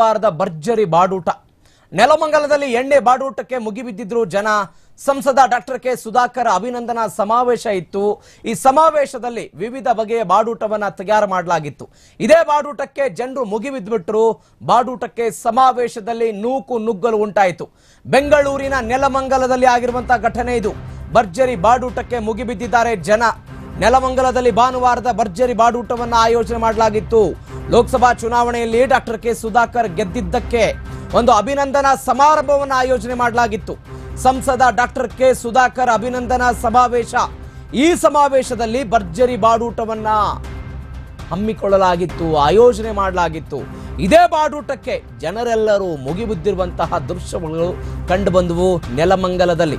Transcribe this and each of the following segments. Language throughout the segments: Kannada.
ವಾರದ ಭರ್ಜರಿ ಬಾಡೂಟ. ನೆಲಮಂಗಲದಲ್ಲಿ ಎಣ್ಣೆ ಬಾಡೂಟಕ್ಕೆ ಮುಗಿಬಿದ್ದಿದ್ರು ಜನ. ಸಂಸದ ಡಾಕ್ಟರ್ ಕೆ ಸುಧಾಕರ್ ಅಭಿನಂದನಾ ಸಮಾವೇಶ ಇತ್ತು. ಈ ಸಮಾವೇಶದಲ್ಲಿ ವಿವಿಧ ಬಗೆಯ ಬಾಡೂಟವನ್ನ ತಯಾರು ಮಾಡಲಾಗಿತ್ತು. ಇದೇ ಬಾಡೂಟಕ್ಕೆ ಜನರು ಮುಗಿಬಿದ್ಬಿಟ್ರು. ಬಾಡೂಟಕ್ಕೆ ಸಮಾವೇಶದಲ್ಲಿ ನೂಕು ನುಗ್ಗಲು ಉಂಟಾಯಿತು. ಬೆಂಗಳೂರಿನ ನೆಲಮಂಗಲದಲ್ಲಿ ಆಗಿರುವಂತಹ ಘಟನೆ ಇದು. ಭರ್ಜರಿ ಬಾಡೂಟಕ್ಕೆ ಮುಗಿಬಿದ್ದಿದ್ದಾರೆ ಜನ. ನೆಲಮಂಗಲದಲ್ಲಿ ಭಾನುವಾರದ ಭರ್ಜರಿ ಬಾಡೂಟವನ್ನು ಆಯೋಜನೆ ಮಾಡಲಾಗಿತ್ತು. ಲೋಕಸಭಾ ಚುನಾವಣೆಯಲ್ಲಿ ಡಾಕ್ಟರ್ ಕೆ ಸುಧಾಕರ್ ಗೆದ್ದಿದ್ದಕ್ಕೆ ಒಂದು ಅಭಿನಂದನಾ ಸಮಾರಂಭವನ್ನು ಆಯೋಜನೆ ಮಾಡಲಾಗಿತ್ತು. ಸಂಸದ ಡಾಕ್ಟರ್ ಕೆ ಸುಧಾಕರ್ ಅಭಿನಂದನಾ ಸಮಾವೇಶ. ಈ ಸಮಾವೇಶದಲ್ಲಿ ಭರ್ಜರಿ ಬಾಡೂಟವನ್ನ ಹಮ್ಮಿಕೊಳ್ಳಲಾಗಿತ್ತು, ಆಯೋಜನೆ ಮಾಡಲಾಗಿತ್ತು. ಇದೇ ಬಾಡೂಟಕ್ಕೆ ಜನರೆಲ್ಲರೂ ಮುಗಿಬಿದ್ದಿರುವಂತಹ ದೃಶ್ಯಗಳು ಕಂಡುಬಂದವು ನೆಲಮಂಗಲದಲ್ಲಿ.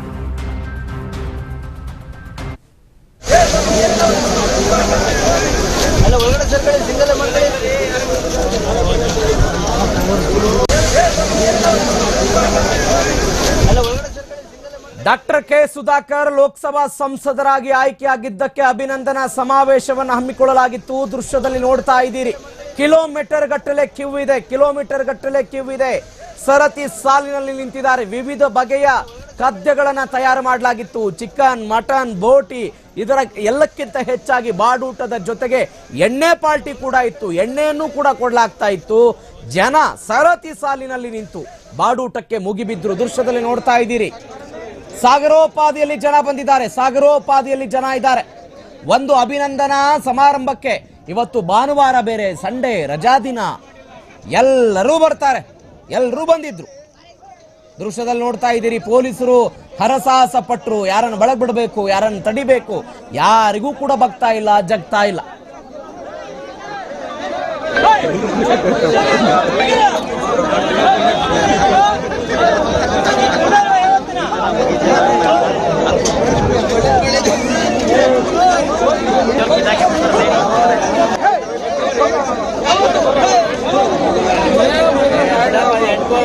ಡಾಕ್ಟರ್ ಕೆ ಸುಧಾಕರ್ ಲೋಕಸಭಾ ಸಂಸದರಾಗಿ ಆಯ್ಕೆಯಾಗಿದ್ದಕ್ಕೆ ಅಭಿನಂದನಾ ಸಮಾವೇಶವನ್ನು ಹಮ್ಮಿಕೊಳ್ಳಲಾಗಿತ್ತು. ದೃಶ್ಯದಲ್ಲಿ ನೋಡ್ತಾ ಇದ್ದೀರಿ. ಕಿಲೋಮೀಟರ್ ಗಟ್ಟಲೆ ಕ್ಯೂ ಇದೆ ಕಿಲೋಮೀಟರ್ ಗಟ್ಟಲೆ ಕ್ಯೂ ಇದೆ ಸರತಿ ಸಾಲಿನಲ್ಲಿ ನಿಂತಿದ್ದಾರೆ. ವಿವಿಧ ಬಗೆಯ ಖಾದ್ಯಗಳನ್ನು ತಯಾರು ಮಾಡಲಾಗಿತ್ತು. ಚಿಕನ್, ಮಟನ್, ಬೋಟಿ, ಇದರ ಎಲ್ಲಕ್ಕಿಂತ ಹೆಚ್ಚಾಗಿ ಬಾಡೂಟದ ಜೊತೆಗೆ ಎಣ್ಣೆ ಪಾರ್ಟಿ ಕೂಡ ಇತ್ತು. ಎಣ್ಣೆಯನ್ನು ಕೂಡ ಕೊಡಲಾಗ್ತಾ ಇತ್ತು. ಜನ ಸರತಿ ಸಾಲಿನಲ್ಲಿ ನಿಂತು ಬಾಡೂಟಕ್ಕೆ ಮುಗಿಬಿದ್ರು. ದೃಶ್ಯದಲ್ಲಿ ನೋಡ್ತಾ ಇದ್ದೀರಿ. ಸಾಗರೋಪಾದಿಯಲ್ಲಿ ಜನ ಬಂದಿದ್ದಾರೆ. ಸಾಗರೋಪಾದಿಯಲ್ಲಿ ಜನ ಇದ್ದಾರೆ. ಒಂದು ಅಭಿನಂದನಾ ಸಮಾರಂಭಕ್ಕೆ ಇವತ್ತು ಭಾನುವಾರ ಬೇರೆ ಸಂಡೇ, ರಜಾ ದಿನ. ಎಲ್ಲರೂ ಬರ್ತಾರೆ. ಎಲ್ಲರೂ ಬಂದಿದ್ರು. ದೃಶ್ಯದಲ್ಲಿ ನೋಡ್ತಾ ಇದ್ದೀರಿ, ಪೊಲೀಸರು ಹರಸಾಹಸ ಪಟ್ರು ಯಾರನ್ನು ಬಳಗ್ ಬಿಡಬೇಕು ಯಾರನ್ನು ತಡಿಬೇಕು, ಯಾರಿಗೂ ಕೂಡ ಬಗ್ತಾ ಇಲ್ಲ, ಜಗ್ತಾ ಇಲ್ಲ.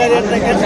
রেট দেখেন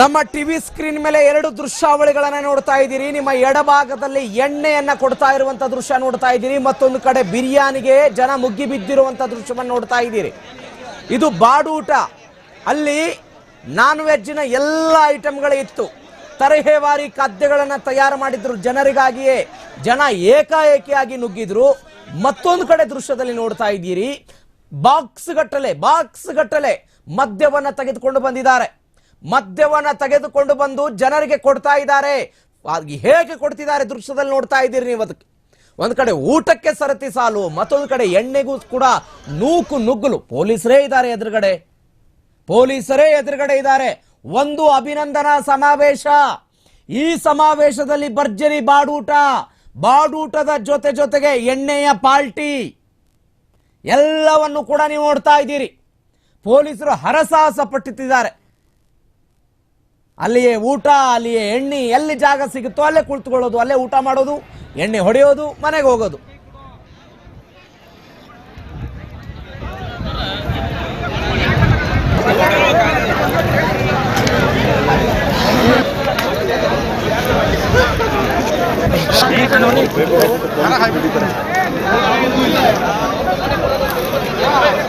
ನಮ್ಮ ಟಿವಿ ಸ್ಕ್ರೀನ್ ಮೇಲೆ ಎರಡು ದೃಶ್ಯಾವಳಿಗಳನ್ನ ನೋಡ್ತಾ ಇದ್ದೀರಿ. ನಿಮ್ಮ ಎಡಭಾಗದಲ್ಲಿ ಎಣ್ಣೆಯನ್ನ ಕೊಡ್ತಾ ಇರುವಂತ ದೃಶ್ಯ ನೋಡ್ತಾ ಇದ್ದೀರಿ. ಮತ್ತೊಂದು ಕಡೆ ಬಿರಿಯಾನಿಗೆ ಜನ ಮುಗ್ಗಿ ಬಿದ್ದಿರುವಂತ ದೃಶ್ಯವನ್ನು ನೋಡ್ತಾ ಇದ್ದೀರಿ. ಇದು ಬಾಡೂಟ. ಅಲ್ಲಿ ನಾನ್ ವೆಜ್ಜಿನ ಎಲ್ಲ ಐಟಮ್ಗಳು ಇತ್ತು. ತರಹೇವಾರಿ ಖಾದ್ಯಗಳನ್ನ ತಯಾರು ಮಾಡಿದ್ರು. ಜನರಿಗಾಗಿಯೇ ಜನ ಏಕಾಏಕಿಯಾಗಿ ನುಗ್ಗಿದ್ರು. ಮತ್ತೊಂದು ಕಡೆ ದೃಶ್ಯದಲ್ಲಿ ನೋಡ್ತಾ ಇದ್ದೀರಿ. ಬಾಕ್ಸ್ ಗಟ್ಟಲೆ ಬಾಕ್ಸ್ ಗಟ್ಟಲೆ ಮದ್ಯವನ್ನ ತೆಗೆದುಕೊಂಡು ಬಂದಿದ್ದಾರೆ. ಮದ್ಯವನ್ನ ತೆಗೆದುಕೊಂಡು ಬಂದು ಜನರಿಗೆ ಕೊಡ್ತಾ ಇದ್ದಾರೆ. ಹೇಗೆ ಕೊಡ್ತಿದ್ದಾರೆ ದೃಶ್ಯದಲ್ಲಿ ನೋಡ್ತಾ ಇದ್ದೀರಿ ನೀವು ಅದಕ್ಕೆ? ಒಂದ್ ಕಡೆ ಊಟಕ್ಕೆ ಸರತಿ ಸಾಲು, ಮತ್ತೊಂದು ಕಡೆ ಎಣ್ಣೆಗೂ ಕೂಡ ನೂಕು ನುಗ್ಗಲು. ಪೊಲೀಸರೇ ಇದ್ದಾರೆ ಎದುರುಗಡೆ. ಪೊಲೀಸರೇ ಎದುರುಗಡೆ ಇದ್ದಾರೆ. ಒಂದು ಅಭಿನಂದನಾ ಸಮಾವೇಶ. ಈ ಸಮಾವೇಶದಲ್ಲಿ ಭರ್ಜರಿ ಬಾಡೂಟ. ಬಾಡೂಟದ ಜೊತೆ ಜೊತೆಗೆ ಎಣ್ಣೆಯ ಪಾರ್ಟಿ ಎಲ್ಲವನ್ನು ಕೂಡ ನೀವು ನೋಡ್ತಾ ಇದ್ದೀರಿ. ಪೊಲೀಸರು ಹರಸಾಹಸ ಪಟ್ಟಿದ್ದಾರೆ ಅಲ್ಲಿಯೇ ಊಟ, ಅಲ್ಲಿಯೇ ಎಣ್ಣೆ, ಎಲ್ಲಿ ಜಾಗ ಸಿಗುತ್ತೋ ಅಲ್ಲೇ ಕುಳಿತುಕೊಳ್ಳೋದು, ಅಲ್ಲೇ ಊಟ ಮಾಡೋದು, ಎಣ್ಣೆ ಹೊಡೆಯೋದು, ಮನೆಗೆ ಹೋಗೋದು.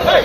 খাই